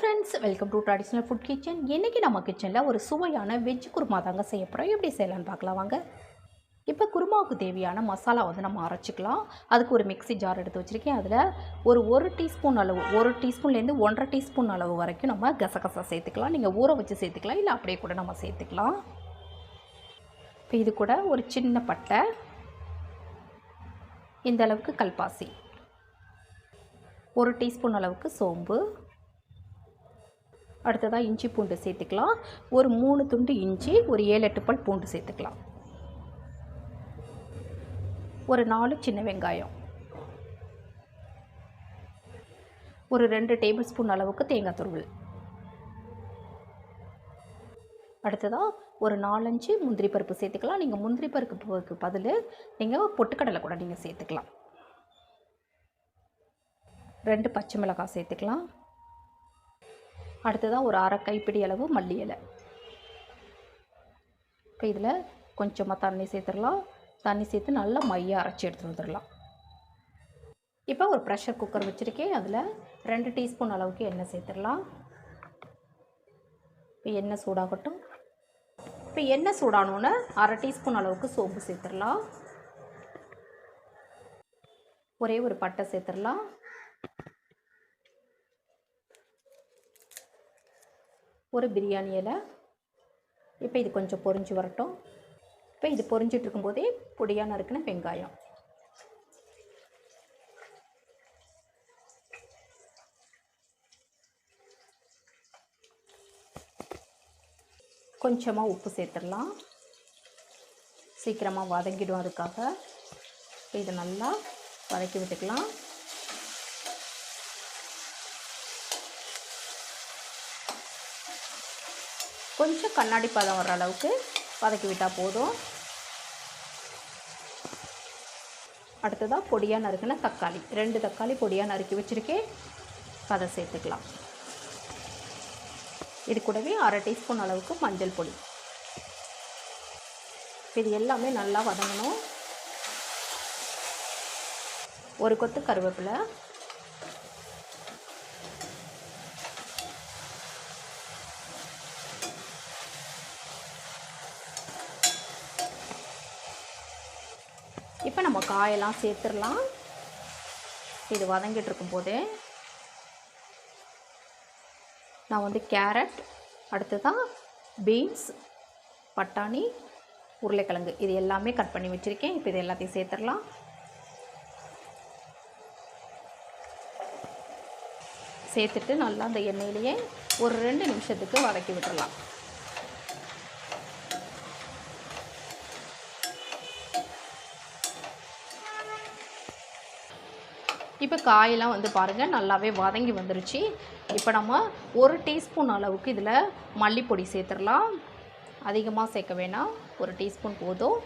Friends welcome to traditional food kitchen இன்றைக்கி நம்ம கிச்சனில் ஒரு சுவையான வெஜ் குருமா தாங்க செய்ய போகிறோம் எப்படி செய்யலான்னு பார்க்கலாம் வாங்க. இப்போ குருமாவுக்கு தேவையான மசாலா வந்து நம்ம அரைச்சிக்கலாம். அதுக்கு ஒரு மிக்சி ஜார் எடுத்து வச்சுருக்கேன். அதில் ஒரு ஒரு டீஸ்பூன் அளவு ஒரு டீஸ்பூன்லேருந்து ஒன்றரை டீஸ்பூன் அளவு வரைக்கும் நம்ம கசகசா சேர்த்துக்கலாம். நீங்கள் ஊற வச்சு சேர்த்துக்கலாம். இல்லை அப்படியே கூட நம்ம சேர்த்துக்கலாம். இப்போ இது கூட ஒரு சின்ன பட்டை. இந்த அளவுக்கு கல்பாசி. ஒரு டீஸ்பூன் அளவுக்கு சோம்பு. அடுத்ததாக இஞ்சி பூண்டு சேர்த்துக்கலாம். ஒரு மூணு துண்டு இஞ்சி ஒரு ஏழு எட்டு பல் பூண்டு சேர்த்துக்கலாம். ஒரு நாலு சின்ன வெங்காயம். ஒரு ரெண்டு டேபிள் ஸ்பூன் அளவுக்கு தேங்காய் துருவல். அடுத்ததாக ஒரு நாலஞ்சு முந்திரி பருப்பு சேர்த்துக்கலாம். நீங்கள் முந்திரி பருப்புக்கு பதில் நீங்கள் பொட்டுக்கடலை கூட நீங்கள் சேர்த்துக்கலாம். ரெண்டு பச்சை மிளகாய் சேர்த்துக்கலாம். அடுத்ததாக ஒரு அரை கைப்பிடி அளவு மல்லி இலை. இப்போ இதில் கொஞ்சமாக தண்ணி சேர்த்துடலாம். தண்ணி சேர்த்து நல்லா மையாக அரைச்சி எடுத்துகிட்டு வந்துடலாம். இப்போ ஒரு ப்ரெஷர் குக்கர் வச்சுருக்கேன். அதில் ரெண்டு டீஸ்பூன் அளவுக்கு எண்ணெய் சேர்த்துடலாம். இப்போ எண்ணெய் சூடாகட்டும். இப்போ எண்ணெய் சூடானோன்னு அரை டீஸ்பூன் அளவுக்கு சோம்பு சேர்த்துடலாம். ஒரே ஒரு பட்டை சேர்த்துடலாம். ஒரு பிரியாணி இலை. இப்போ இது கொஞ்சம் பொரிஞ்சு வரட்டும். இப்போ இது பொறிஞ்சிட்டு இருக்கும்போதே பொடியாக நறுக்கின வெங்காயம். கொஞ்சமாக உப்பு சேர்த்துடலாம். சீக்கிரமாக வதங்கிடும் அதுக்காக. இப்போ இதை நல்லா வதக்கி விட்டுக்கலாம். கொஞ்சம் கண்ணாடி பதம் வர அளவுக்கு வதக்கி விட்டால் போதும். அடுத்ததாக பொடியாக நறுக்கின தக்காளி. ரெண்டு தக்காளி பொடியாக நறுக்கி வச்சுருக்கேன். அதை சேர்த்துக்கலாம். இது கூடவே அரை டீஸ்பூன் அளவுக்கு மஞ்சள் பொடி. இது எல்லாமே நல்லா வதங்கணும். ஒரு கொத்து கருவேப்பிலை இப்போ நம்ம காயெல்லாம் சேர்த்துடலாம். இது வதங்கிட்டு இருக்கும்போதே நான் வந்து கேரட் அடுத்ததாக பீன்ஸ் பட்டாணி உருளைக்கிழங்கு. இது எல்லாமே கட் பண்ணி வச்சுருக்கேன். இப்போ இது எல்லாத்தையும் சேர்த்துடலாம். சேர்த்துட்டு நல்லா அந்த எண்ணெயிலேயே ஒரு ரெண்டு நிமிஷத்துக்கு வதக்கி விட்டுடலாம். இப்போ காயெல்லாம் வந்து பாருங்கள் நல்லாவே வதங்கி வந்துருச்சு. இப்போ நம்ம ஒரு டீஸ்பூன் அளவுக்கு இதில் மல்லிப்பொடி சேர்த்துடலாம். அதிகமாக சேர்க்க வேணாம். ஒரு டீஸ்பூன் போதும்.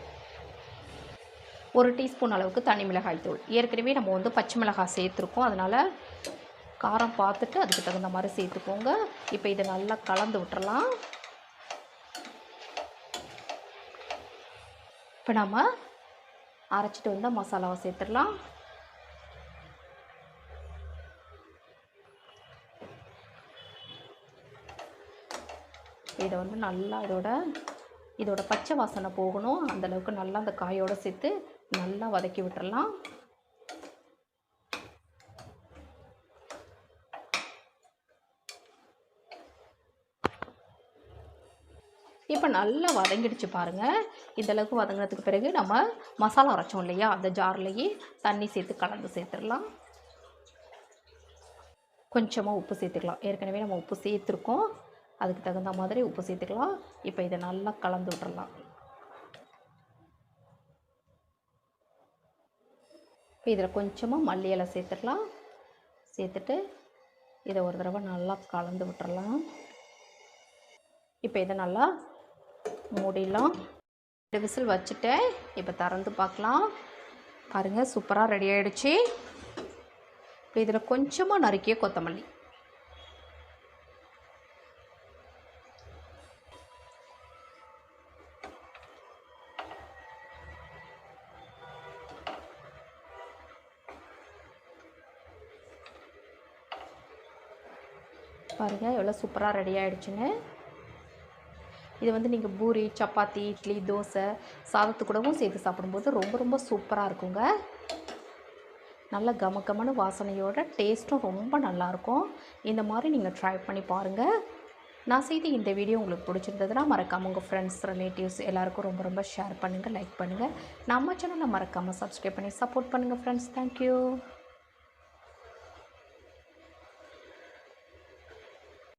ஒரு டீஸ்பூன் அளவுக்கு தனி மிளகாய் தூள். ஏற்கனவே நம்ம வந்து பச்சை மிளகாய் சேர்த்துருக்கோம். அதனால் காரம் பார்த்துட்டு அதுக்கு தகுந்த மாதிரி சேர்த்துக்கோங்க. இப்போ இதை நல்லா கலந்து விட்டுறலாம். இப்போ நம்ம அரைச்சிட்டு வந்தால் மசாலாவை சேர்த்துடலாம். இதை வந்து நல்லா இதோட இதோட பச்சை வாசனை போகணும். அந்தளவுக்கு நல்லா அந்த காயோடு சேர்த்து நல்லா வதக்கி விட்டுறலாம். இப்போ நல்லா வதங்கிடுச்சு பாருங்கள் இந்தளவுக்கு வதங்கினதுக்கு பிறகு நம்ம மசாலா அரைச்சோம் இல்லையா? அந்த ஜார்லேயே தண்ணி சேர்த்து கலந்து சேர்த்துடலாம். கொஞ்சமாக உப்பு சேர்த்துக்கலாம். ஏற்கனவே நம்ம உப்பு சேர்த்துருக்கோம். அதுக்கு தகுந்த மாதிரி உப்பு சேர்த்துக்கலாம். இப்போ இதை நல்லா கலந்து விட்டுடலாம் இப்போ இதில் கொஞ்சமாக மல்லி இலை சேர்த்துக்கலாம் சேர்த்துட்டு இதை ஒரு தடவை நல்லா கலந்து விட்டுறலாம். இப்போ இதை நல்லா மூடிடலாம். ரெண்டு விசில் வச்சுட்டேன் இப்போ திறந்து பார்க்கலாம். பாருங்கள் சூப்பராக ரெடி ஆகிடுச்சு இப்போ இதில் கொஞ்சமாக நறுக்கிய கொத்தமல்லி. பாருங்கள் எவ்வளோ சூப்பராக ரெடி ஆகிடுச்சுன்னு இது வந்து நீங்கள் பூரி சப்பாத்தி இட்லி தோசை சாதத்து கூடவும் சேர்த்து சாப்பிடும்போது ரொம்ப ரொம்ப சூப்பராக இருக்குங்க. நல்ல கமகமான வாசனையோட டேஸ்ட்டும் ரொம்ப நல்லாயிருக்கும் இந்த மாதிரி நீங்கள் ட்ரை பண்ணி பாருங்கள் நான் செய்த இந்த வீடியோ உங்களுக்கு பிடிச்சிருந்ததுன்னா மறக்காமல் உங்கள் ஃப்ரெண்ட்ஸ் ரிலேட்டிவ்ஸ் எல்லாருக்கும் ரொம்ப ரொம்ப ஷேர் பண்ணுங்கள் லைக் பண்ணுங்கள் நம்ம சேனலை மறக்காமல் சப்ஸ்கிரைப் பண்ணி சப்போர்ட் பண்ணுங்கள் ஃப்ரெண்ட்ஸ் தேங்க்யூ